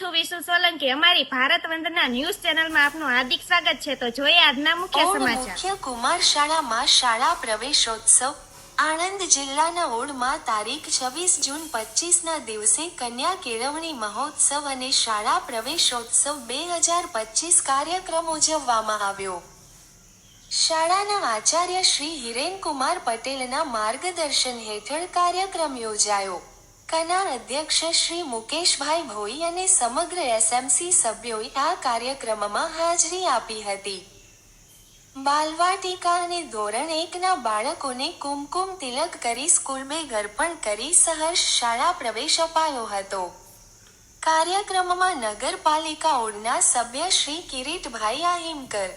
છું વિશુ સોલંકી? અમારી ભારત વંદના ન્યૂઝ ચેનલમાં આપનું હાર્દિક સ્વાગત છે. તો જોઈએ આજના મુખ્ય સમાચાર. મુખ્ય કુમાર શાળામાં શાળા પ્રવેશોત્સવ. આણંદ જિલ્લાના ઓડમાં તારીખ છવ્વીસ જૂન પચીસના દિવસે કન્યા કેળવણી મહોત્સવ અને શાળા પ્રવેશોત્સવ બે હજાર પચીસ કાર્યક્રમ ઉજવવામાં આવ્યો. શાળાના આચાર્ય શ્રી હિરેનકુમાર પટેલના માર્ગદર્શન હેઠળ કાર્યક્રમ યોજાયો. કના અધ્યક્ષ શ્રી મુકેશભાઈ ભોઈ અને સમગ્ર એસએમસી સભ્યોએ આ કાર્યક્રમમાં હાજરી આપી હતી. બાલવાટિકા અને ધોરણ એકના બાળકોને કુમકુમ તિલક કરી સ્કૂલ બેગ અર્પણ કરી સહર્ષ શાળા પ્રવેશ અપાયો હતો. કાર્યક્રમમાં નગરપાલિકા ઓડના સભ્ય શ્રી કિરીટભાઈ આહિમકર,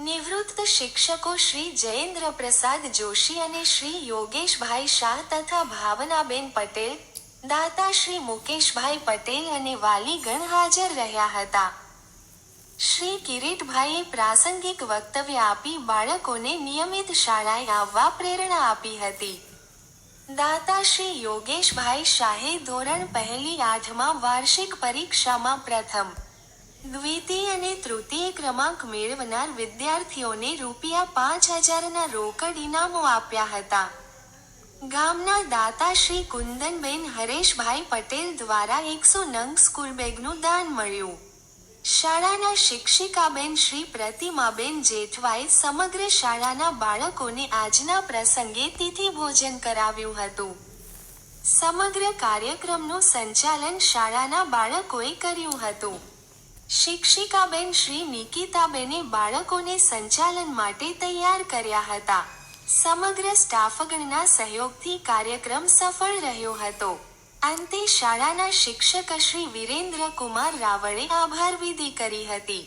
નિવૃત્ત શિક્ષકો શ્રી જયેન્દ્ર પ્રસાદ જોશી અને શ્રી યોગેશભાઈ શાહ તથા ભાવનાબેન પટેલ દાતા શ્રી મુકેશભાઈ પટેલ અને વાલીગણ હાજર રહ્યા હતા. શ્રી કિરીટભાઈએ પ્રાસંગિક વક્તવ્ય આપી બાળકોને નિયમિત શાળાએ આવવા પ્રેરણા આપી હતી. દાતા શ્રી યોગેશભાઈ શાહે ધોરણ પહેલી આઠમાં વાર્ષિક પરીક્ષામાં પ્રથમ, દ્વિતીય અને તૃતીય ક્રમાંક મેળવનાર વિદ્યાર્થીઓને રૂપિયા પાંચ હજારના રોકડ ઇનામો આપ્યા હતા. ગામના દાતા શ્રી કુંદનબેન હરેશભાઈ પટેલ દ્વારા એકસો નંગ સ્કૂલ બેગનું દાન મળ્યું. શાળાના શિક્ષિકાબેન શ્રી પ્રતિમાબેન જેઠવાએ સમગ્ર શાળાના બાળકોને આજના પ્રસંગે તિથિ ભોજન કરાવ્યું હતું. સમગ્ર કાર્યક્રમનું સંચાલન શાળાના બાળકોએ કર્યું હતું. શિક્ષિકાબેન શ્રી નિકિતાબેને બાળકોને સંચાલન માટે તૈયાર કર્યા હતા. સમગ્ર સ્ટાફગણના સહયોગથી કાર્યક્રમ સફળ રહ્યો હતો. અંતે શાળાના શિક્ષક શ્રી વિરેન્દ્ર કુમાર રાવળે આભાર વિધિ કરી હતી.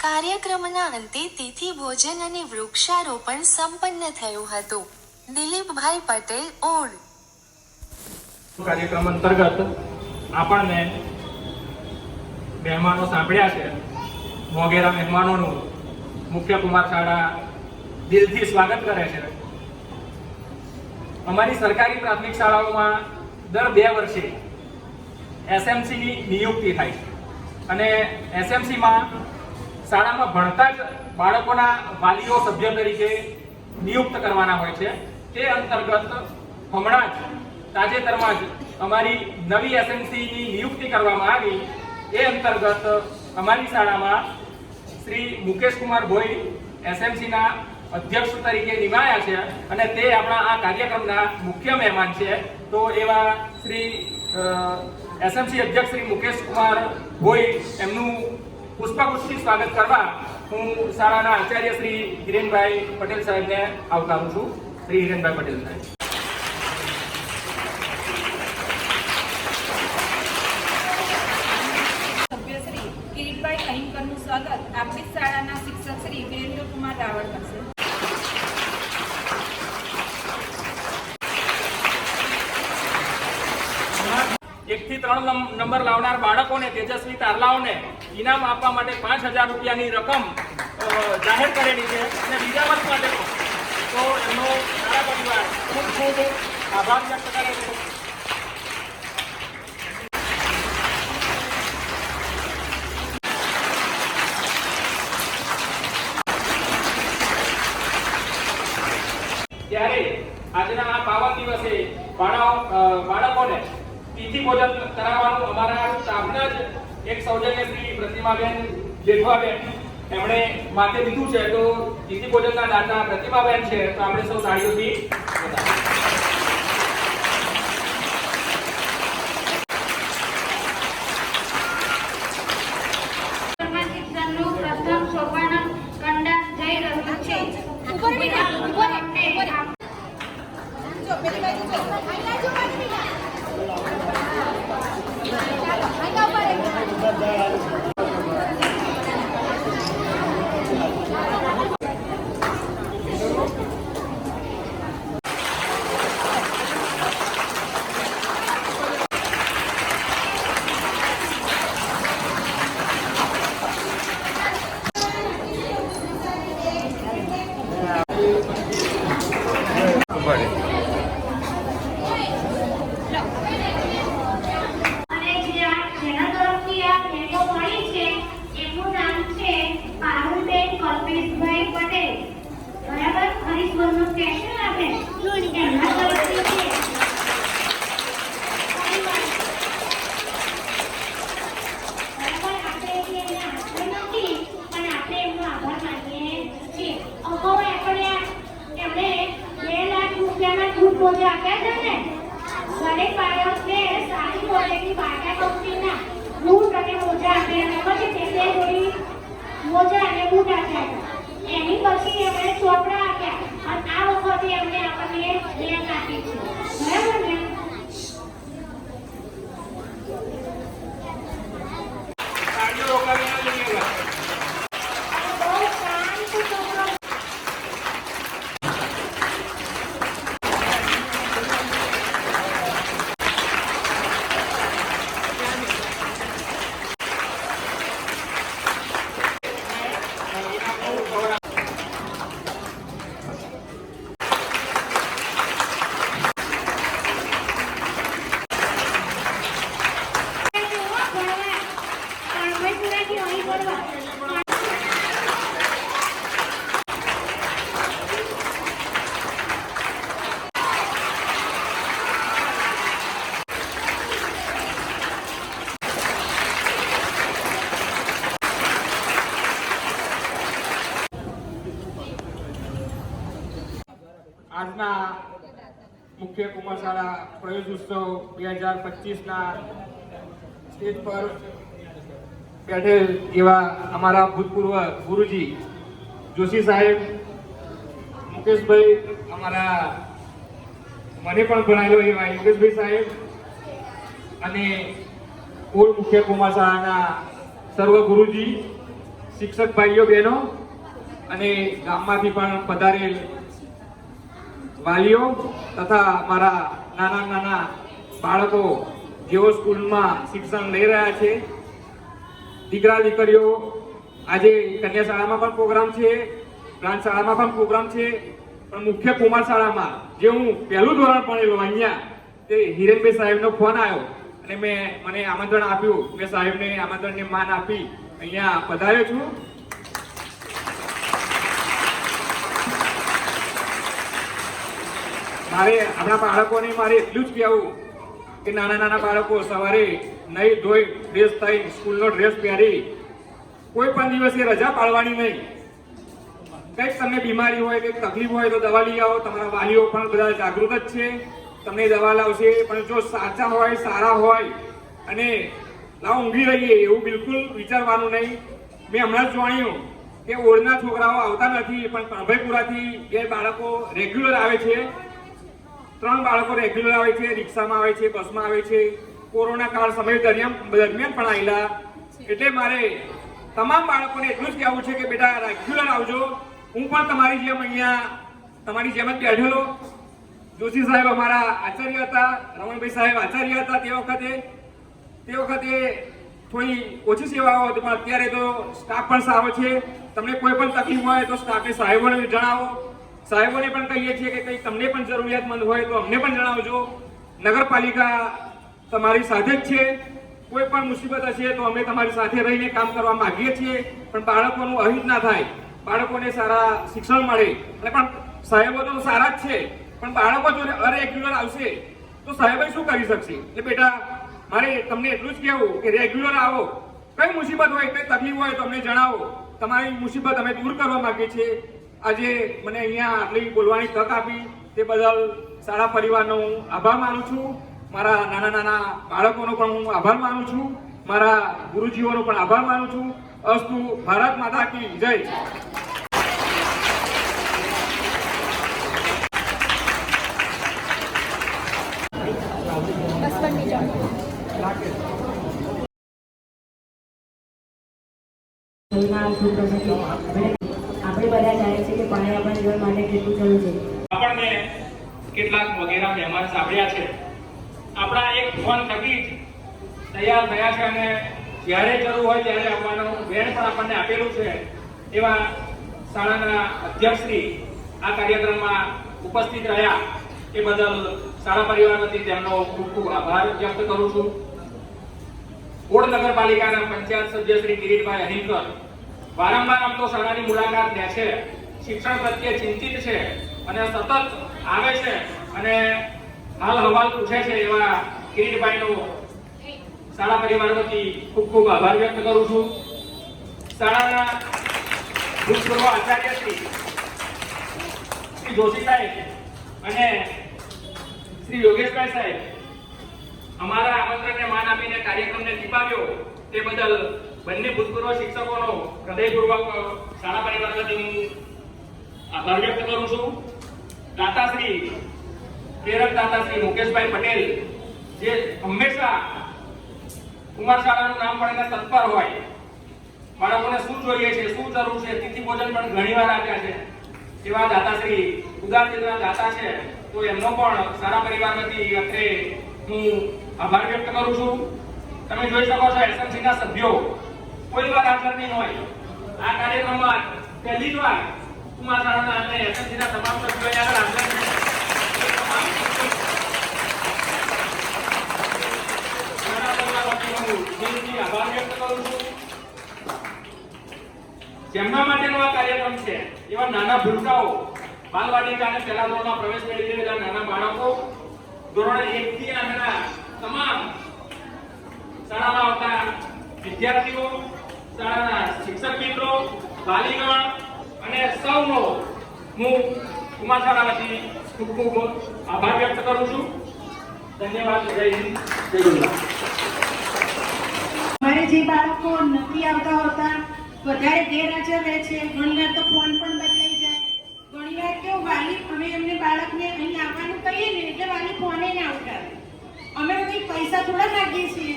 કાર્યક્રમના અંતે તિથિ ભોજન અને વૃક્ષારોપણ સંપન્ન થયું હતું. દિલીપભાઈ પટેલ ઓડ કાર્યક્રમ અંતર્ગત આપણને મહેમાનો સાંભળ્યા છે. મોગેરા મહેમાનોનું મુખ્ય કુમાર શાળા દિલથી સ્વાગત કરે છે. અમારી સરકારી પ્રાથમિક શાળાઓમાં દર બે વર્ષે એસએમસીની નિયુક્તિ થાય છે. અને એસએમસીમાં શાળામાં ભણતા જ બાળકોના વાલીઓ સભ્ય તરીકે નિયુક્ત કરવાના હોય છે. તે અંતર્ગત હમણાં જ, તાજેતરમાં જ અમારી નવી એસએમસીની નિયુક્તિ કરવામાં આવી. એ અંતર્ગત અમારી શાળામાં શ્રી મુકેશ કુમાર ભોઈ એસએમસીના અધ્યક્ષ તરીકે નિમાયા છે અને તે આપણા આ કાર્યક્રમના મુખ્ય મહેમાન છે. તો એવા શ્રી એસએમસી અધ્યક્ષ શ્રી મુકેશ કુમાર ગોઈ એમનું પુષ્પાપુષ્ટિ સ્વાગત કરવા હું શાળાના આચાર્ય શ્રી હિરેનભાઈ પટેલ સાહેબને આવકારું છું. શ્રી હિરેનભાઈ પટેલ સાહેબ સભ્ય શ્રી કિરીટભાઈ અહિંકરનું સ્વાગત આપણી શાળાના શિક્ષક શ્રી વિરેન્દ્રકુમાર રાવળ કરશે એક થી ત્રણ નંબર લાવનાર બાળકોને, તેજસ્વી તારલાઓને ઇનામ આપવા માટે પાંચ હજાર રૂપિયાની રકમ જાહેર કરેલી છે. અને બીજા વર્ષ માટે તો એમનો સારા પરિવાર ખૂબ ખૂબ આભાર વ્યક્ત કરે છે. ત્યારે આજના આ પાવન દિવસે બાળકોને તિથિ ભોજન કરાવવાનું અમારા સ્ટાફના જ એક સૌજન્ય શ્રી પ્રતિમાબેન જેઠવાબેન એમણે માથે લીધું છે તો તિથિ ભોજનના દાતા પ્રતિમાબેન છે તો આપણે સૌ તાળીઓથી. પ્રથમ સોપાન કંડાસ જઈ રહ્યું છે આજના મુખ્ય કુમાર શાળા પ્રવેશ ઉત્સવ બે હજાર પચીસના સ્ટેજ પર બેઠેલ એવા અમારા ભૂતપૂર્વ ગુરુજી જોશી સાહેબ, મુકેશભાઈ, અમારા મને પણ ભણાયેલો એવા યોગેશભાઈ સાહેબ અને કુલ મુખ્ય કુમાર શાળાના સર્વ ગુરુજી, શિક્ષક ભાઈઓ બહેનો અને ગામમાંથી પણ પધારેલ વાલીઓ તથા મારા નાના નાના બાળકો જેઓ સ્કૂલમાં શિક્ષણ લઈ રહ્યા છે. દીકરા દીકરીઓ, આજે કન્યા શાળામાં પણ પ્રોગ્રામ છે પ્રાંત શાળામાં પણ પ્રોગ્રામ છે, પણ મુખ્ય કુમાર શાળામાં જે હું પહેલું ધોરણ ભણેલો અહીંયા, તે હિરેનભાઈ સાહેબનો ફોન આવ્યો અને મેં, મને આમંત્રણ આપ્યું. મેં સાહેબને આમંત્રણને માન આપી અહીંયા પધાર્યો છું. મારે આપણા બાળકોને મારે એટલું જ કહેવું કે નાના નાના બાળકો સવારે નહીં ધોઈ ડ્રેસ થઈ, સ્કૂલનો ડ્રેસ પહેરી, કોઈ પણ દિવસે રજા પાડવાની નહીં કંઈક તમને બીમારી હોય, કંઈક તકલીફ હોય તો દવા લઈ આવો. તમારા વાલીઓ પણ બધા જાગૃત જ છે. તમને દવા લાવશે, પણ જો સાચા હોય, સારા હોય અને લાવ ઊંઘી રહીએ, એવું બિલકુલ વિચારવાનું નહીં મેં હમણાં જ જાણ્યું કે ઓળના છોકરાઓ આવતા નથી, પણ કણભાઈપુરાથી જે બાળકો રેગ્યુલર આવે છે. ત્રણ બાળકો રેગ્યુલર આવે છે, રિક્ષામાં આવે છે, બસમાં આવે છે. કોરોના કાળ સમય દરમિયાન દરમિયાન પણ આવેલા એટલે મારે તમામ બાળકોને એટલું જ કહેવું છે કે બેટા રેગ્યુલર આવજો. હું પણ તમારી જેમ અહીંયા, તમારી જેમ જ બેઠેલો. જોશી સાહેબ અમારા આચાર્ય હતા, રમણભાઈ સાહેબ આચાર્ય હતા તે વખતે. તે વખતે થોડી ઓછી સેવાઓ હતી, પણ અત્યારે તો સ્ટાફ પણ સારો છે. તમને કોઈ પણ તકલીફ હોય તો સ્ટાફની સાહેબોને જણાવો. સાહેબોને પણ કહીએ છીએ કે કંઈ તમને પણ જરૂરિયાતમંદ હોય તો અમને પણ જણાવજો. નગરપાલિકા તમારી સાથે જ છે. કોઈ પણ મુસીબત હશે તો અમે તમારી સાથે રહીને કામ કરવા માંગીએ છીએ. પણ બાળકોનું અહિત ના થાય. બાળકોને સારા શિક્ષણ મળે. અને પણ સાહેબો તો સારા જ છે. પણ બાળકો જો અરેગ્યુલર આવશે. તો સાહેબે શું કરી શકશે? એટલે બેટા, મારે તમને એટલું જ કહેવું કે રેગ્યુલર આવો. કઈ મુસીબત હોય, કઈ તકલીફ હોય તો અમને જણાવો. તમારી મુસીબત અમે દૂર કરવા માંગીએ છીએ. આજે મને અહીંયા આટલી બોલવાની તક આપી તે બદલ શાળા પરિવારનો હું આભાર માનું છું. મારા નાના નાના બાળકોનો પણ હું આભાર માનું છું. મારા ગુરુજીઓનો પણ આભાર માનું છું. અસ્તુ ભારત માતા કી જય. શું થશે કે આપણે આપણે બધા જાણીએ છીએ કે પાણી આપણા જીવન માટે કેટલું જરૂર છે આપણને કેટલાક વગેરે મહેમાન સાંભળ્યા છે. આપણા એક ફોન થકી જ તૈયાર થયા છે અને જ્યારે જરૂર હોય ત્યારે આવવાનું વેણ પણ આપણને આપેલું છે એવા શાળાના અધ્યક્ષશ્રી આ કાર્યક્રમમાં ઉપસ્થિત રહ્યા. એ બદલ શાળા પરિવાર વતી તેમનો ખૂબ ખૂબ આભાર વ્યક્ત કરું છું. કોડ નગરપાલિકાના પંચાયત સભ્ય શ્રી કિરીટભાઈ અહિંકર વારંવાર આમ તો શાળાની મુલાકાત લે છે. શિક્ષણ પ્રત્યે ચિંતિત છે અને સતત આવે છે. અને હાલ હવાલ પૂછે છે એવા કિરીટભાઈનો શાળા પરિવાર વતી ખૂબ ખૂબ આભાર વ્યક્ત કરું છું. શાળાના ભૂતપૂર્વ આચાર્ય શ્રી શ્રી જોશી સાહેબ અને શ્રી યોગેશભાઈ સાહેબ અમારા આમંત્રણને માન આપીને કાર્યક્રમને નિભાવ્યો તે બદલ બંને ભૂતપૂર્વ શિક્ષકોનો હૃદયપૂર્વક શાળા પરિવાર વતી હું આભાર વ્યક્ત કરું છું. દાતાશ્રી પ્રેરક દાતાશ્રી મુકેશભાઈ પટેલ, જે હંમેશા કુમાર નામ પડીને તત્પર હોય. બાળકોને શું જોઈએ છે, શું જરૂર છે? તિથિ ભોજન પણ ઘણીવાર આપ્યા છે. એવા દાતાશ્રી ઉદાર દાતા છે. તો એમનો પણ સારા પરિવાર વતી અત્રે હું આભાર વ્યક્ત કરું છું. તમે જોઈ શકો છો, એસએમસીના સભ્યો કોઈ વાર હાજર નહીં હોય. આ કાર્યક્રમમાં પહેલી જ વાર કુમાર શાળાના અને એસએમસીના તમામ સભ્યો આગળ હાજર જેમના માટેનો આ કાર્યક્રમ છે, એવા નાના ભૂલકાઓ બાલવાટિકાને પહેલા ધોરણમાં પ્રવેશ મેળવી રહેલા નાના બાળકો, ધોરણ એક થી આગળના તમામ શાળામાં આવતા વિદ્યાર્થીઓ, શાળાના શિક્ષક મિત્રો વાલીગણ અને સૌનો હું કુમાર શાળા ખૂબ ખૂબ આભાર વ્યક્ત કરું છું. ધન્યવાદ, જય હિન્દ, જય ગુજરાત જે બાળકો નથી આવતા હોતા વધારે ગેરહાજર રહે છે. ઘણીવાર તો ફોન પણ બદલાઈ જાય. ઘણીવાર કેવું વાલી, અમે એમને બાળકને અહીં આવવાનું કહીએ ને એટલે વાલી ફોને ના ઉઠાવે. અમે કંઈ પૈસા થોડા માગીએ છીએ.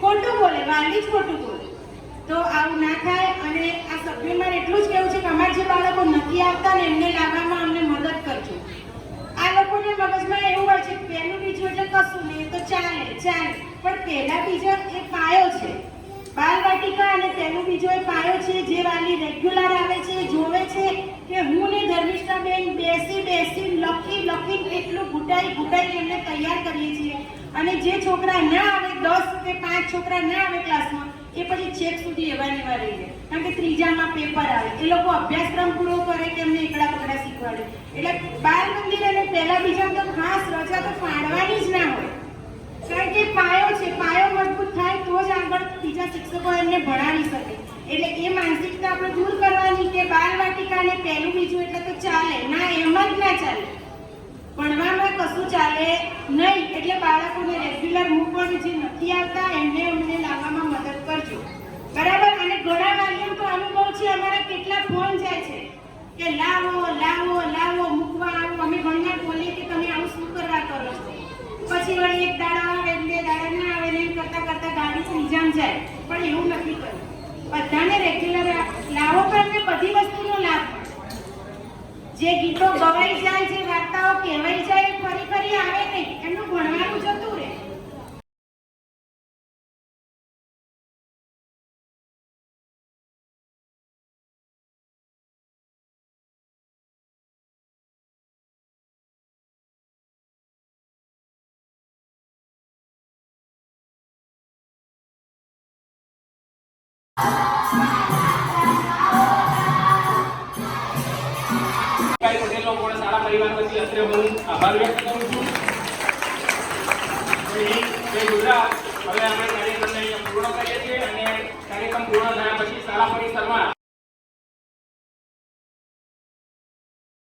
ખોટું બોલે, વાલી જ ખોટું બોલે. તો આવું ના થાય અને આ સભ્યમાં એટલું જ કહેવું છે કે અમારા જે બાળકો નથી આવતા ને એમને લાવવામાં અમને મદદ મગજમાં એવું હોય છે કે પહેલું બીજું એટલે કશું નહીં તો ચાલે ચાલે. પણ પહેલા બીજા એ પાયો છે. બાલ વાટિકા અને પહેલું બીજો એ પાયો છે જે વાલી રેગ્યુલર આવે છે, જોવે છે કે હું ને ધર્મિષ્ઠા બેન બેસી બેસી લખી લખી કેટલું ઘૂંટાઈ ઘૂંટાઈ એમને તૈયાર કરીએ છીએ. અને જે છોકરા ના આવે, દસ કે પાંચ છોકરા ના આવે ક્લાસમાં એ પછી છેક સુધી એવા ને એવા રહી જાય કારણ કે ત્રીજામાં પેપર આવે. એ લોકો અભ્યાસક્રમ પૂરો કરે કે એમને એકડા પકડા શીખવાડે. એટલે બાલ મંદિર અને પહેલા બીજા તો ખાસ રજા તો ફાડવાની જ ના હોય. કારણ કે પાયો છે, પાયો મજબૂત થાય તો જ આગળ બીજા શિક્ષકો એમને ભણાવી શકે. એટલે એ માનસિકતા આપણે દૂર કરવાની કે બાલ વાટિકા ને પહેલું બીજું એટલે તો ચાલે. ના, એમ જ ના ચાલે. ભણવામાં કશું ચાલે નહીં. એટલે બાળકોને રેગ્યુલર મૂકવાનું જે નથી આવતા, એમને અમને લાવવામાં મદદ કરજો. બરાબર? અને ઘણા વાલીઓ તો અનુભવ છે, અમારા કેટલા ફોન જાય છે કે લાવો લાવો લાવો, મૂકવા આવો. અમે ઘણીવાર બોલીએ કે તમે આવું શું કરવા કરો છો? પછી વળી એક દાડા આવે, બે દાડા ના આવે ને એમ કરતા કરતા ગાડી ત્રીજામ જાય. પણ એવું નથી કરવું. બધાને રેગ્યુલર લાવો પણ ને બધી વસ્તુનો લાભ. જે ગીતો ગવાઈ જાય, જે વાર્તાઓ કહેવાઈ જાય, ફરી ફરી આવે નહીં. એમનું ભણવાનું જતું હું